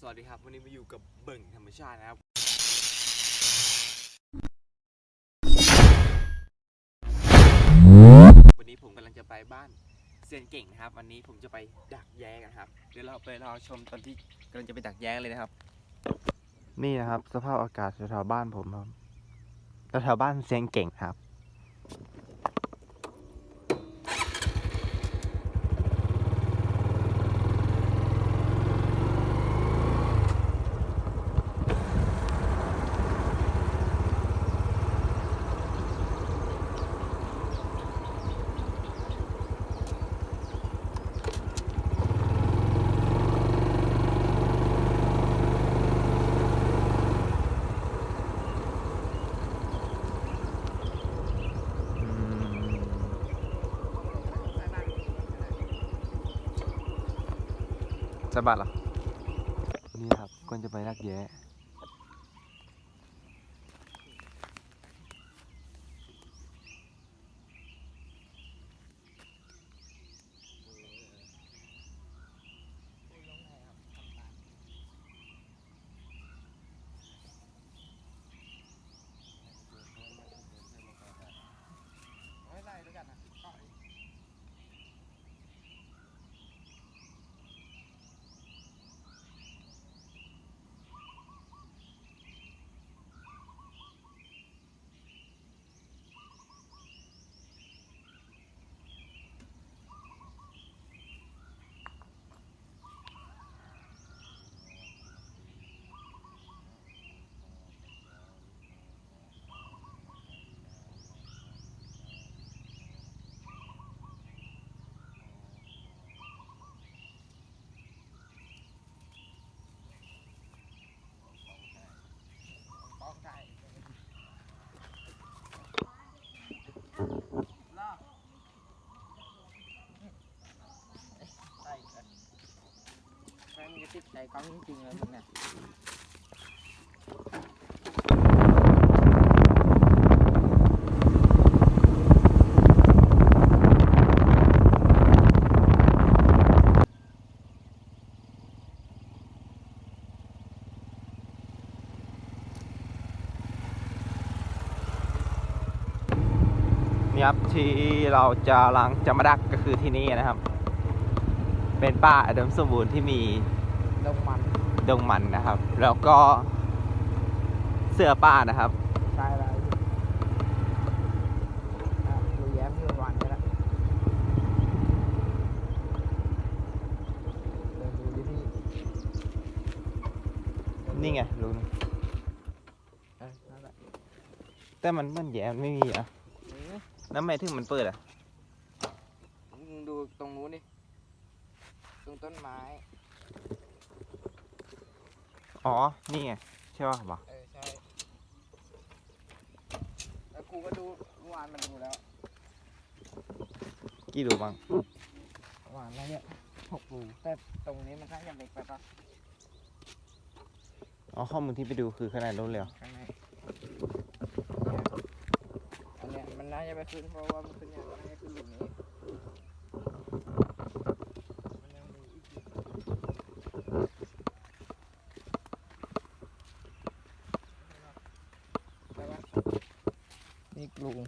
สวัสดีครับ วันนี้มาอยู่กับเบิ่งธรรมชาตินะครับ วันนี้ผมกำลังจะไปบ้านเซียนเก่งนะครับ วันนี้ผมจะไปดักแย้กันครับ เดี๋ยวเราไปรอชมตอนที่กำลังจะไปดักแย้เลยนะครับ นี่นะครับ สภาพอากาศแถวๆบ้านผมครับแถวๆบ้านเซียนเก่งครับ สะบัดเหรอ นี่ครับก็จะไปรักแย้ใช่ แม่งจะ ติดใจกล้องจริงๆเลยมึงเนี่ยนี่ครับที่เราจะลังจะมาดักก็คือที่นี่นะครับ เป็นป่าอุดมสมบูรณ์ที่มี ลงมันดงมันนะครับ แล้วก็เสื้อป่านะครับใช่แล้วอะดูแย้มอยู่วันนี่แหละเดินดูดิพี่เดินี่ไงรู้นะเออนั่นแหละแต่มันมันแย่มันไม่มีอะนี่แล้วทำไมถึงมันเปิดอะ มึงดูตรงนู้นดิตรงต้นไม้ อ๋อ นี่ไง ใช่ป่ะวะเออใช่แล้วกูก็ดูเมื่อวานมันดูแล้วกี่ดูบ้าง เมื่อวานน่าจะหกรูแต่ตรงนี้มันน่าจะเล็กไปปะอ๋อ ข้อมูลที่ไปดูคือขนาดนู้นเลยเหรอข้างในอันเนี้ยมันน่าจะไปขึ้นเพราะว่ามันขึ้นเนี่ยมันน่าจะขึ้นหลุมนี้มันยังมีอีกอยู่ใช่ปะนี่กลุง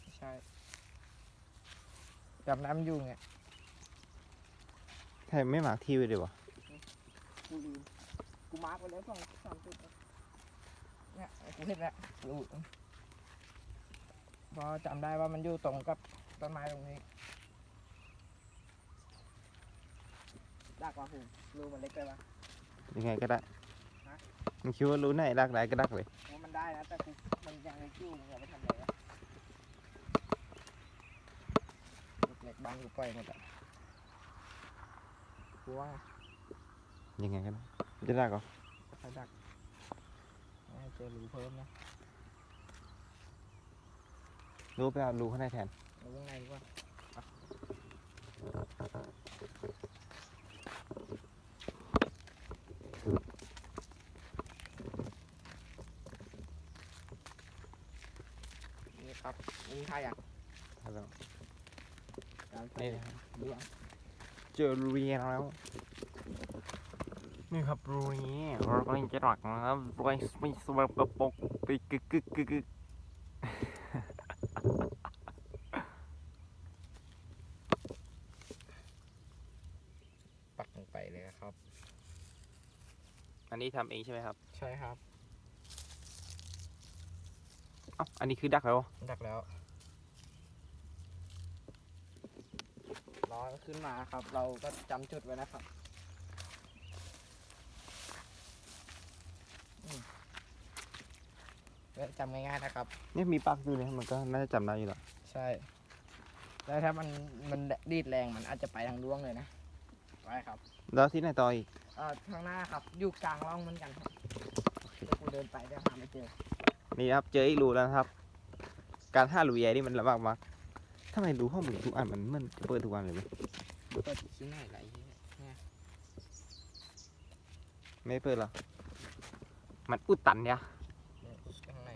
ไม่ใช่ จำน้ำอยู่เนี่ยใช่ไม่หมากที่ไว้เลยวะกูลืมกูมาร์กไว้แล้วสองสามจุดเนี่ยกูเห็นแล้วรูพอจำได้ว่ามันอยู่ตรงกับต้นไม้ตรงนี้ดักว่าหูรูมันเล็กไปปะ ยังไงก็ได้ฮะ มันคิดว่ารู้ไหนรักไหนก็รักเลยว่ามันได้นะแต่กูมันยังเล็กอยู่มึงอย่าไปทำอะไร วะเล็กๆบางกูปล่อยหมดอะกูว่ายังไงก็ได้มันจะรักเหรอจะไปดักไม่ให้เจอรูเพิ่มนะรู้ไปเอารู้ข้างในแทนรูข้างในดีกว่าอะนี่ครับนี่ใครอะเอาแล้วการ นี่ใส่นะครับเรื่องเจอเรียนแล้ว นี่ครับรูนี้เรากำลังจะดักนะครับรอยไม่สวบกระปกไปกึกกึกกึกกึกปักลงไปเลยครับ อันนี้ทำเองใช่ไหมครับใช่ครับ เอ้าอันนี้คือดักแล้ว ดักแล้ว ร้อนขึ้นมาครับ เราก็จำจุดไว้นะครับอืมเดี๋ยวจำง่ายๆนะครับ เนี่ยมีปลักอยู่เนี่ยมันก็น่าจะจำได้อยู่แล้วใช่ แล้วถ้ามันมันดีดแรงมันอาจจะไปทางล่วงเลยนะไว้ครับแล้วที่ไหนต่ออีกเอ่อข้างหน้าครับอยู่กลางร่องเหมือนกันครับเดี๋ยวกูเดินไปเดี๋ยวหาไม่เจอ นี่ครับเจออีกรูแล้วนะครับ การห้ารูใหญ่นี่มันลำบากมาก ทำไมรูห้องมึงทุกอันมันมันเปิดทุกวันเลยไหมเปิดที่ไหนไรเนี่ยไม่เปิดหรอ มันอุดตันเนี่ยเนี่ยข้างใน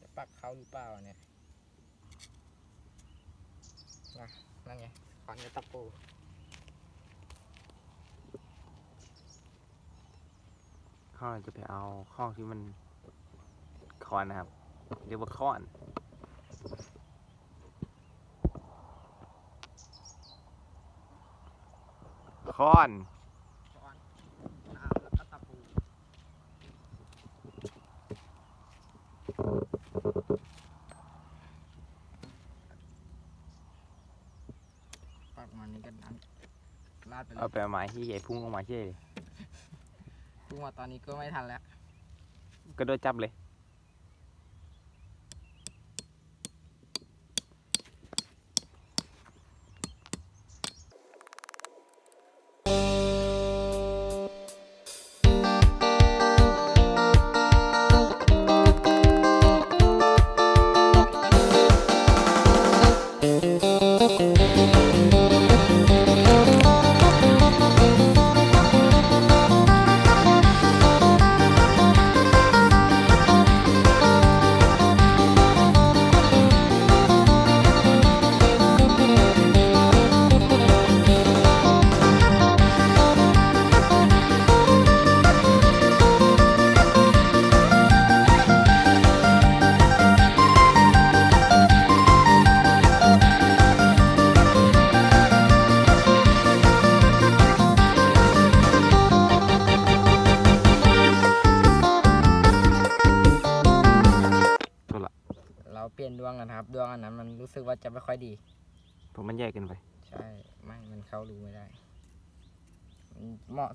จะปักเขาหรือเปล่าเนี่ยนะนั่นไงขอนกับตะปู ข้อจะไปเอาข้องที่มันคอนนะครับ เรียกว่าค้อนค้อนขอนอ่าแล้วก็ตะปูปักมันนี่กันอันลาดไปเลเอายไปเอาไม้ที่ใหญ่พุ่งออกมาเช่เลย พุ่งมาตอนนี้ก็ไม่ทันแล้วก็โดนจับเลย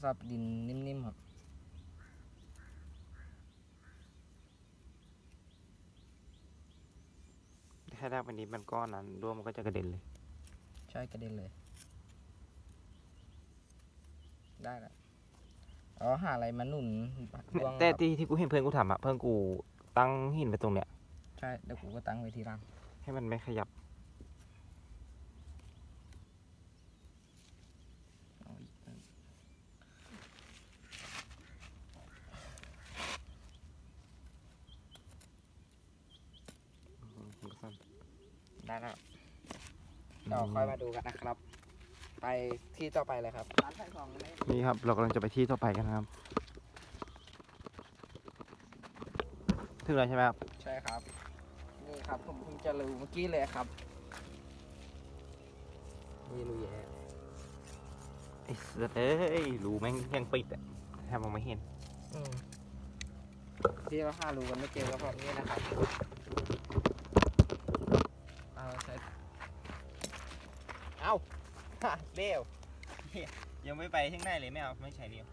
เหมาะสำหรับดินนิ่มๆครับถ้าได้วันนี้มันก้อนนั้นร่วมมันก็จะกระเด็นเลย ใช่กระเด็นเลย ได้แล้วเอาหาอะไรมาหนุนดวงแต่ครับที่ที่กูเห็นเพื่อนกูทำอะเพื่อนกูตั้งหินไปตรงเนี้ย ใช่เดี๋ยวกูก็ตั้งไว้ทีหลังให้มันไม่ขยับ เอาอีกอัน ได้แล้วเราค่อยมาดูกันนะครับ ไปที่ต่อไปเลยครับร้านขายของไม่นี่ครับ เรากำลังจะไปที่ต่อไปกันนะครับ ถึงแล้วใช่ไหมครับ ใช่ครับ นี่ครับผมเพิ่งจะรู้เมื่อกี้เลยครับนี่รู้แย่ไอ้สัสเอ้ยรูแม่งยังปิดอะแทบมองไม่เห็นอืมที่เราหารู้กันไม่เจอก็เพราะนี้นะครับเอาใช้ เอ้า เร็วยังไม่ไปข้างในเลยไม่เอาไม่ใช่เดียว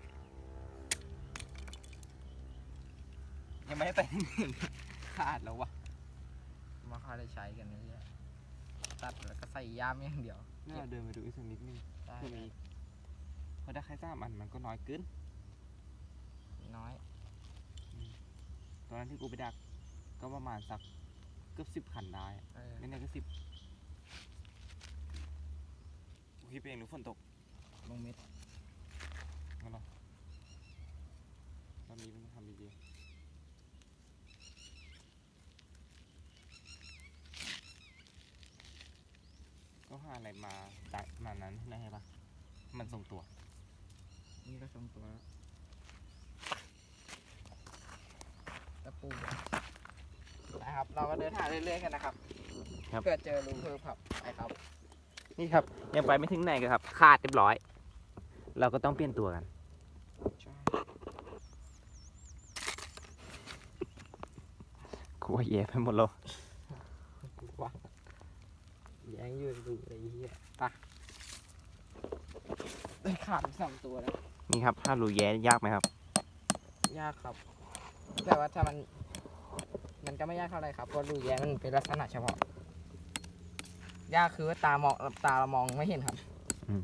ยังไม่ได้ไปที่หนึ่งขาดแล้ววะมาค่อยได้ใช้กันนี่ตัดแล้วก็ใส่ย่ามอย่างเดียวน่าเดินไปดูอีกสักนิดนึงได้เพื่อมีเพราะถ้าใครสร้างมันมันก็น้อยเกินน้อยตอนนั้นที่กูไปดักก็ประมาณสักเกือบสิบขันได้อะเออไม่แน่ก็สิบ กูคิดไปเองหรือฝนตกลงเม็ดงั้นเหรอรอบนี้มันทำดีๆาอะไรมาดักมานั้นได้ใช่ปะมันทรงตัว นี่ก็ทรงตัวแล้วตะปูนะครับ เราก็เดินหาเรื่อยๆกันนะครับ ครับ เพื่อเจอรูเพิ่มครับไปครับ นี่ครับ ยังไปไม่ถึงไหนกันครับ ขาดเรียบร้อย เราก็ต้องเปลี่ยนตัวกันใช่กลัวแย่ไปหมดแล้วว้าวแยังยืนดูอะไรเงี้ยไปได้ขาดอีกสองตัวแล้วนี่ครับถ้ารูแย่ยากไหมครับ ยากครับ แต่ว่าถ้ามัน มันก็ไม่ยากเท่าไหรครับเพราะรูแย้มันเป็นลักษณะเฉพาะ ยากคือว่าตามองตาเรามองไม่เห็นครับอืม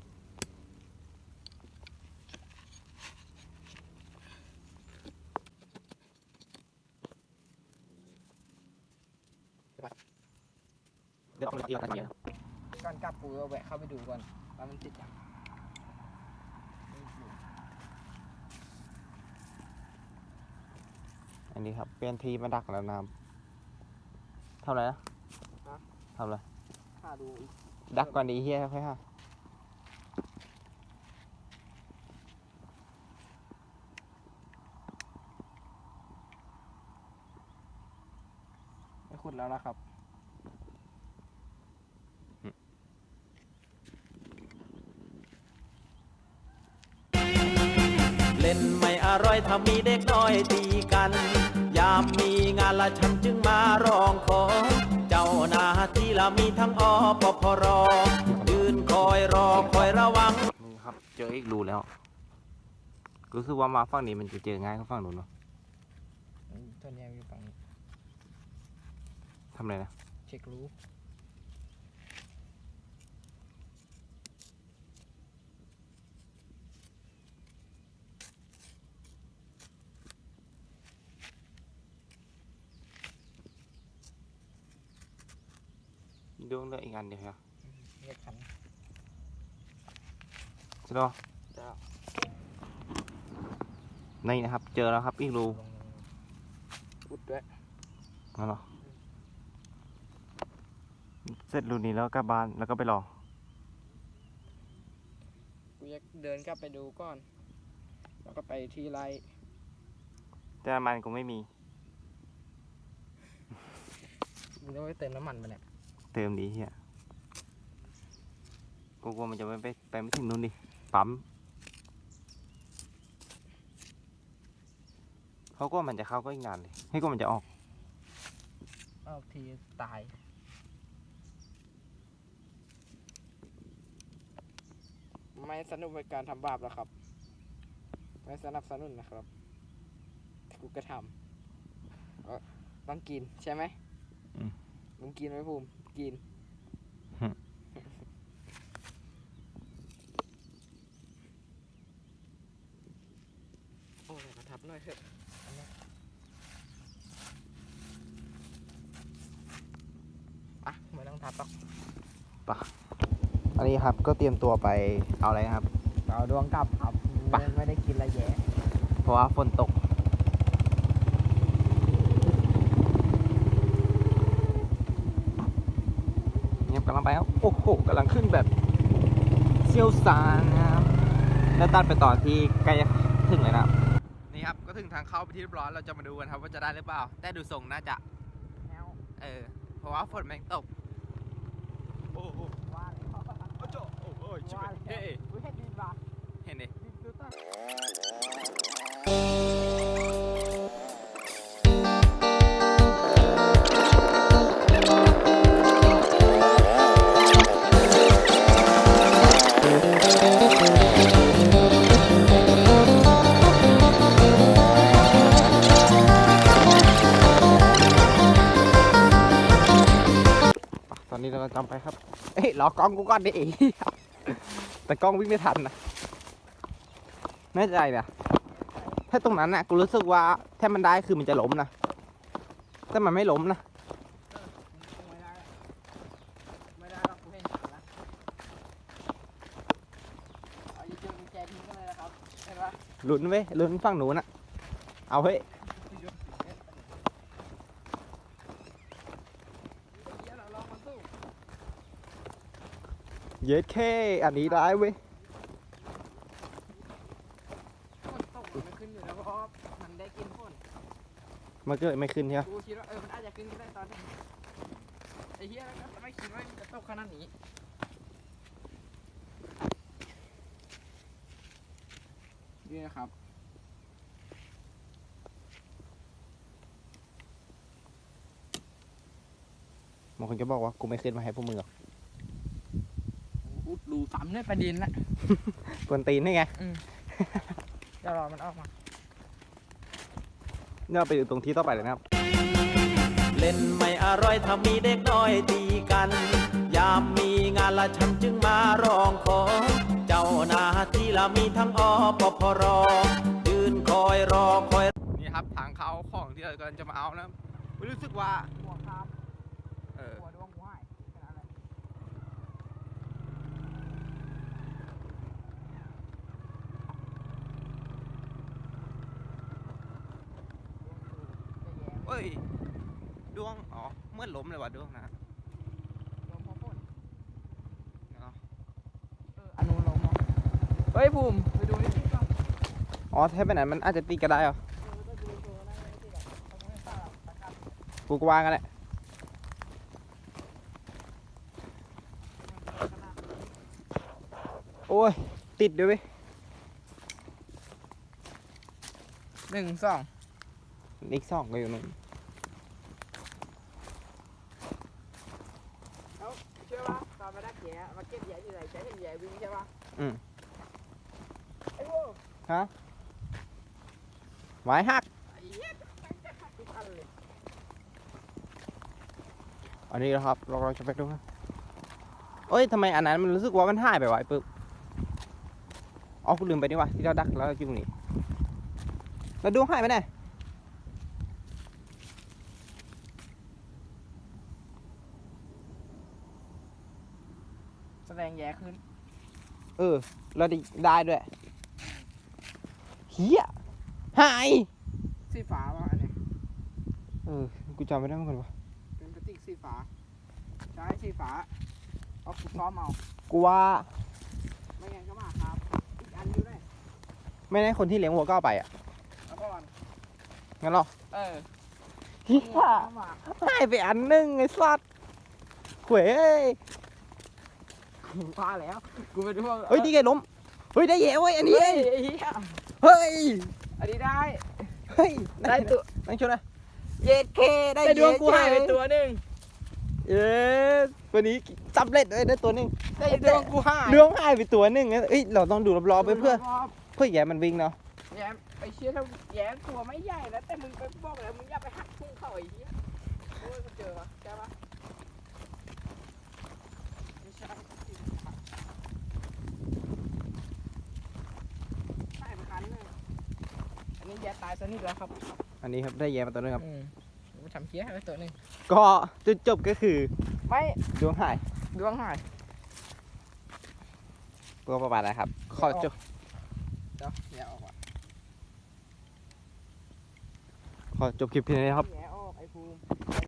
เดี๋ยวเอาเดียวกันเนี่ยก่อนกลับปูก็แวะเข้าไปดูก่อนว่ามันติดยังอันนี้ครับเปลี่ยนที่มาดักแล้วนะครับเท่าไหร่นะเท่าไหร่ถ้า ดูอีกดักก่อนดีเฮียค่อยฮะไม่ขุดแล้วนะครับ เล่นไม่อร่อยถ้ามีเด็กน้อยตีกัน ยามมีงานละฉันจึงมาร้องขอเจ้า หน้าที่ละมีทั้งอปพรยืนคอยรอคอยระวังนี่ครับ เจออีกรูแล้วรู้สึกว่ามาฝั่งนี้มันจะเจอง่ายกว่าฝั่งนู้นเนาะอืมต้นแยมอยู่ฝั่งนี้ทำอะไรนะ เช็ครู้ ดวงเหลืออีกอันเดียวครับเรียกขันสโลจะนี่นะครับ เจอแล้วครับอีกรูลงอุดด้วยนั่นเหรอเสร็จรูนี้แล้วกลับบ้านแล้วก็ไปรอ กูจะเดินกลับไปดูก่อน แล้วก็ไปที่ไรแต่น้ำมันกูไม่มีมึงต้องไปเติมน้ำมันไปเนี่ย เติมดีเฮียกูกลัวมันจะไม่ไปไปไม่ถึงนู่นดิ ปั๊มเขาก็มันจะเข้าก็อีกนานเลย ให้ก็มันจะออกเอาทีตาย ไม่สนุกในการทำบาปแล้วครับ ไม่สนับสนุนนะครับ กูก็ทำเอ่อต้องกินใช่ไหมอืมมึงกินไหมภูมิ กินหึโอ้ยมาทับหน่อยเถอะอันเนี้ยอะไม่ต้องทับหรอกอันนี้ครับก็เตรียมตัวไปเอาอะไรนะครับ เอาดวงกลับครับไปไม่ไม่ได้กินอะไรแย่เพราะว่าฝนตก เงียบ กำลังไปครับ โอ้โหกำลังขึ้นแบบเซี่ยวซานนะครับ แล้วตัดไปต่อที่ใกล้จะถึงเลยนะครับ นี่ครับ ก็ถึงทางเข้าไปที่เรียบร้อย เราจะมาดูกันครับว่าจะได้หรือเปล่า แต่ดูทรงน่าจะแนวเออ เพราะว่าฝนแม่งตก โอ้โหว่าเลยโอ้โหโอ้โหว่าเลยเฮ้อุ้ยเห็นดิ ตอนนี้เราจำไปครับ เอ้ยรอกล้องกูก่อนดิแต่กล้องวิ่งไม่ทันนะแน่ใจเนี่ยถ้าตรงนั้นน่ะกูรู้สึกว่าถ้ามันได้คือมันจะล้มนะแต่มันไม่ล้มนะไม่ได้ไหรอกกูเห็นขาแล้วเอาอยู่จุดกุญแจทิ้งกันเว้ยลุ้นฝั่งหนูน่ะเอาเฮ้ย เดี๋ยวเราลองมาสู้เย็ดแค่อันนี้ร้ายเว้ยฝนตกมันขึ้นอยู่แล้วเพราะมันได้กินฝนมันก็เลยไม่ขึ้นใช่ไหมกูคิดว่าเออมันอาจจะขึ้นก็ได้ตอนนี้ไอ้เหี้ยแล้วก็ไม่คิดว่ามันจะตกขนาดนี้นี่นะครับบางคนจะบอกว่ากูไม่ขึ้นมาให้พวกมึงหรอก อุดรูซ้ำเนี่ยประเด็นละกวนตีนนี่ไงเดี๋ยวรอมันออกมาเนี่ยไปดูตรงที่ต่อไปเลยนะครับ เล่นไม่อร่อยถ้ามีเด็กน้อยตีกัน ยามมีงานละฉันจึงมาร้องขอ เจ้าหน้าที่ละมีทั้งอปพรยืนคอยรอคอย นี่ครับทางเขาของที่เรากำลังจะมาเอานะรู้สึกว่าหัวครับ เออ หัวดวงหัวหายเป็นอะไร เอ้ย ดวง อ๋อ เมื่อล้มเลยว่ะดวงนะลมพอพ่นเนาะเอออนุลมเหรอเฮ้ยภูมิไปดูนี่ก่อนอ๋อถ้าไปไหนมันอาจจะตีกันได้เหรอ เออก็ดูตัวนั่นไม่ติดหรอกเขาไม่ทราบประกันกูก็วางกันแหละ โอ้ย ติดด้วยเว้ยหนึ่งสอง อีกสองก็อยู่นู่นเชื่อป่ะตอนมาดักแย่มาเก็บแย่อยู่ไหนใช้เห็นแย่วิ่งใช่ป่ะอืมไอ้พวกไม้หักไอ้เหี้ยจะหักทุกอันเลยอันนี้นะครับเราเราจะไปดูนะเอ้ยทำไมอันนั้นมันรู้สึกว่ามันหายไปวะไอ้ปึ๊บอ๋อกูลืมไปนี่วะที่เราดักแล้วอยู่ตรงนี้แล้วดวงหายไปไหน แสดงแย่ขึ้น เออเราได้ได้ด้วยเฮียหายสีฟ้าป่ะอันเนี้ยเออกูจำไม่ได้เหมือนกันวะเป็นพลาสติกสีฟ้าใช้สีฟ้าเอาคุซ้อมเอากูว่าไม่งั้นก็มาครับอีกอันอยู่ไหนไม่ได้คนที่เลี้ยงวัวก็เอาไปอะแล้วก่อนงั้นเหรอเออเฮียเอามาหายไปอันหนึงไอ้สัตว์เว้ยกู พาแล้ว กูไปดูว่าเฮ้ยนี่ไงล้ม เฮ้ยได้เยอะเว้ยอันนี้ เฮ้ยไอ้เหี้ยเฮ้ย อันนี้ได้ เฮ้ยได้ตัวนั่งชนนะเย็ดเคได้ได้ดวงเย็กูหายไปตัวหนึ่งเย้วันนี้สำเร็จเลยได้ตัวหนึ่งได้ดวงกูหายดวงหายไปตัวหนึ่งนะเอ้ยเราต้องดูรอบๆไปเพื่อรอบเพื่อแย่มันวิ่งเนาะๆแย้มไอ้เชี่ยถ้าแย้มตัวไม่ใหญ่นะแต่มึงไปบอกแล้วมึงอย่าไปหักพุ่งเข้าไอ้เหี้ยโอ้ยกูเจอวะใช่ปะไม่ใช่ใช่มันคันเลยอันนี้แย่ตายสนิทแล้วครับอันนี้ครับได้แย่มาตัวหนึงครับ อืมกูทำเคี้ยให้ไว้ตัวหนึ่งก็จุดจบก็คือไม่ดวงหายดวงหาย ตัวประมาณนะครับขอจบเดี๋ยวแย่ออกว่ะขอจบคลิปเพียงเท่านี้ครับ แย่ออกไอ้ภูมิ